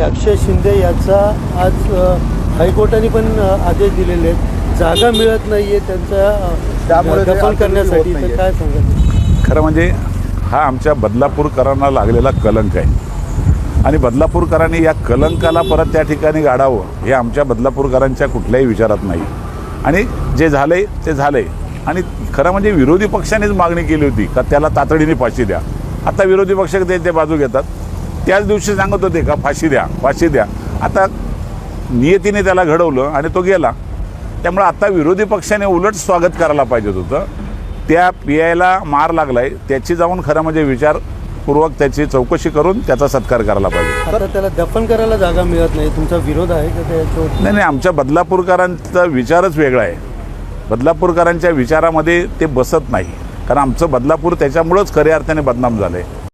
अक्षय शिंदे याचा आज हायकोर्टाने पण आदेश दिलेले आहेत. जागा मिळत नाहीये त्यांचा अ, त्यामुळे दफन करण्यासाठी तर. काय सांगाल खरं म्हणजे हा आमच्या बदलापूरकरांना लागलेला कलंक आहे. आणि बदलापूरकरांनी या कलंकाला परत त्या ठिकाणी गाडावं हे आमच्या बदलापूरकरांच्या कुठल्याही विचारात नाही. आणि जे झालंय ते झालंय. आणि खरं म्हणजे विरोधी पक्षानेच मागणी केली होती का त्याला तातडीने फाशी द्या. आता विरोधी पक्ष ते बाजू घेतात. त्याच दिवशी सांगत होते का फाशी द्या फाशी द्या. आता नियतीने त्याला घडवलं आणि तो गेला. त्यामुळे आता विरोधी पक्षाने उलट स्वागत करायला पाहिजे होतं. त्या पी आयला मार लागलाय. त्याची जाऊन खरं म्हणजे विचारपूर्वक त्याची चौकशी करून त्याचा सत्कार करायला पाहिजे. त्याला दफन करायला जागा मिळत नाही. तुमचा विरोध आहे का नाही नाही आमच्या बदलापूरकरांचा विचारच वेगळा आहे. बदलापूरकरांच्या विचारामध्ये ते बसत नाही. कारण आमचं बदलापूर त्याच्यामुळंच खऱ्या अर्थाने बदनाम झालं आहे